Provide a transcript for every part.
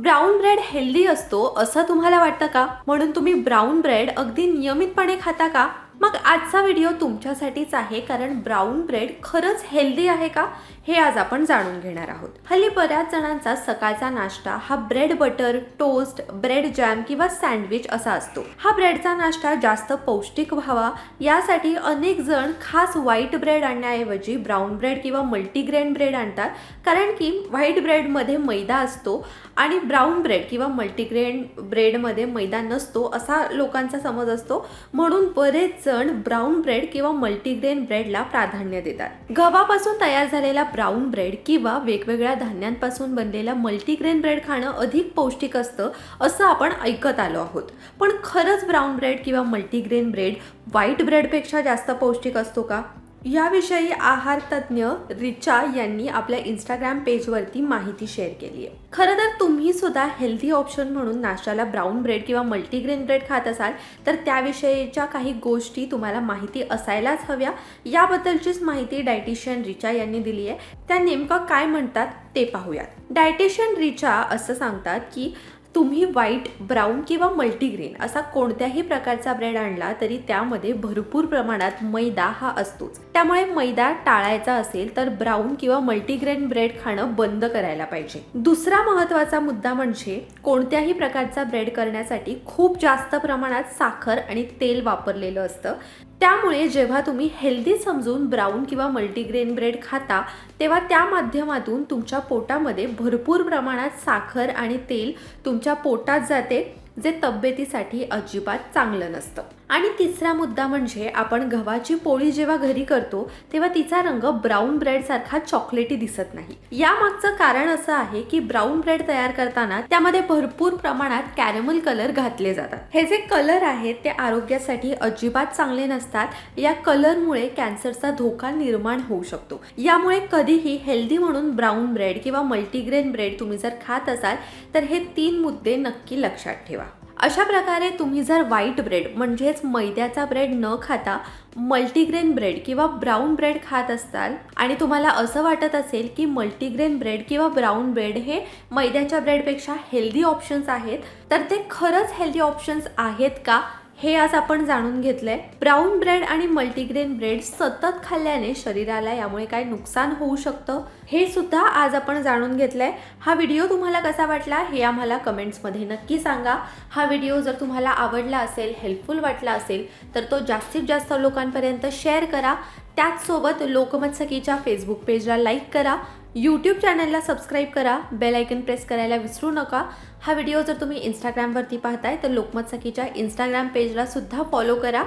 Brown bread healthy असतो असं तुम्हाला वाटतं का? म्हणून तुम्ही ब्राऊन ब्रेड अगदी नियमितपणे खाता का? मग आजचा व्हिडिओ तुमच्यासाठीच आहे कारण ब्राऊन ब्रेड खरंच हेल्दी आहे का? हे आज आपण जाणून घेणार आहोत. हल्ली बऱ्याच जणांचा सकाळचा नाश्ता हा bread butter toast bread jam किंवा सँडविच असा असतो. हा ब्रेडचा नाश्ता जास्त पौष्टिक व्हावा यासाठी अनेक जण खास व्हाईट ब्रेड आणण्याऐवजी ब्राऊन ब्रेड किंवा मल्टीग्रेन ब्रेड आणतात कारण की व्हाईट ब्रेडमध्ये मैदा असतो आणि ब्राऊन ब्रेड किंवा मल्टीग्रेन ब्रेडमध्ये मैदा नसतो असा लोकांचा समज असतो. म्हणून बरेच जण ब्राऊन ब्रेड किंवा मल्टीग्रेन ब्रेडला प्राधान्य देतात. गव्हापासून तयार झालेला ब्राऊन ब्रेड किंवा वेगवेगळ्या धान्यांपासून बनलेला मल्टीग्रेन ब्रेड खाणं अधिक पौष्टिक असतं असं आपण ऐकत आलो आहोत. पण खरंच ब्राऊन ब्रेड किंवा मल्टीग्रेन ब्रेड व्हाईट ब्रेडपेक्षा जास्त पौष्टिक असतो का? याविषयी आहार तज्ज्ञ रिचा यांनी आपल्या इंस्टाग्राम पेजवरती माहिती शेअर केली आहे. खरं तर तुम्ही सुद्धा हेल्दी ऑप्शन म्हणून नाश्त्याला ब्राऊन ब्रेड किंवा मल्टीग्रेन ब्रेड खात असाल तर त्याविषयीच्या काही गोष्टी तुम्हाला माहिती असायलाच हव्या. याबद्दलचीच माहिती डायटिशियन रिचा यांनी दिली आहे. त्या नेमकं काय म्हणतात ते पाहूयात. डायटिशियन रिचा असं सांगतात की तुम्ही व्हाईट ब्राऊन किंवा मल्टीग्रेन असा कोणत्याही प्रकारचा ब्रेड आणला तरी त्यामध्ये भरपूर प्रमाणात मैदा हा असतोच. त्यामुळे मैदा टाळायचा असेल तर ब्राऊन किंवा मल्टीग्रेन ब्रेड खाणं बंद करायला पाहिजे. दुसरा महत्त्वाचा मुद्दा म्हणजे कोणत्याही प्रकारचा ब्रेड करण्यासाठी खूप जास्त प्रमाणात साखर आणि तेल वापरलेलं असतं. त्यामुळे जेव्हा तुम्ही हेल्दी समजून ब्राऊन किंवा मल्टीग्रेन ब्रेड खाता तेव्हा त्या माध्यमातून तुमच्या पोटामध्ये भरपूर प्रमाणात साखर आणि तेल तुमच्या पोटात जाते जे तब्येतीसाठी अजिबात चांगलं नसतं. आणि तिसरा मुद्दा म्हणजे आपण गव्हाची पोळी जेव्हा घरी करतो तेव्हा तिचा रंग ब्राऊन ब्रेड सारखा चॉकलेटी दिसत नाही. यामागचं कारण असं आहे की ब्राऊन ब्रेड तयार करताना त्यामध्ये भरपूर प्रमाणात कॅरेमल कलर घातले जातात. हे जे कलर आहेत ते आरोग्यासाठी अजिबात चांगले नसतात. या कलरमुळे कॅन्सरचा धोका निर्माण होऊ शकतो. यामुळे कधीही हेल्दी म्हणून ब्राऊन ब्रेड किंवा मल्टीग्रेन ब्रेड तुम्ही जर खात असाल तर हे तीन मुद्दे नक्की लक्षात ठेवा. अशा प्रकारे तुम्ही जर व्हाईट ब्रेड म्हणजेच मैद्याचा ब्रेड न खाता मल्टीग्रेन ब्रेड किंवा ब्राऊन ब्रेड खात असताल आणि तुम्हाला असं वाटत असेल की मल्टीग्रेन ब्रेड किंवा ब्राऊन ब्रेड हे मैद्याच्या ब्रेडपेक्षा हेल्दी ऑप्शन्स आहेत तर ते खरंच हेल्दी ऑप्शन्स आहेत का? हे आज आपण जाणून घेतलंय. ब्राऊन ब्रेड आणि मल्टीग्रेन ब्रेड सतत खाल्ल्याने शरीराला यामुळे काय नुकसान होऊ शकतं हे सुद्धा आज आपण जाणून घेतलंय. हा व्हिडिओ तुम्हाला कसा वाटला हे आम्हाला कमेंट्समध्ये नक्की सांगा. हा व्हिडिओ जर तुम्हाला आवडला असेल हेल्पफुल वाटला असेल तर तो जास्तीत जास्त लोकांपर्यंत शेअर करा. त्याचसोबत लोकमत सखीच्या फेसबुक पेजला लाईक करा यूट्यूब चॅनलला सबस्क्राईब करा बेल आयकन प्रेस करायला विसरू नका. हा व्हिडिओ जर तुम्ही इंस्टाग्रामवरती पाहताय तर लोकमत सखीच्या इंस्टाग्राम पेजला सुद्धा फॉलो करा.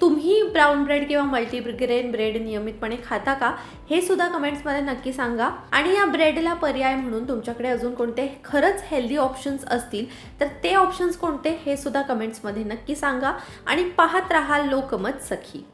तुम्ही ब्राऊन ब्रेड किंवा मल्टीग्रेन ब्रेड नियमितपणे खाता का हे सुद्धा कमेंट्समध्ये नक्की सांगा. आणि या ब्रेडला पर्याय म्हणून तुमच्याकडे अजून कोणते खरंच हेल्दी ऑप्शन्स असतील तर ते ऑप्शन्स कोणते हे सुद्धा कमेंट्समध्ये नक्की सांगा. आणि पाहत राहा लोकमत सखी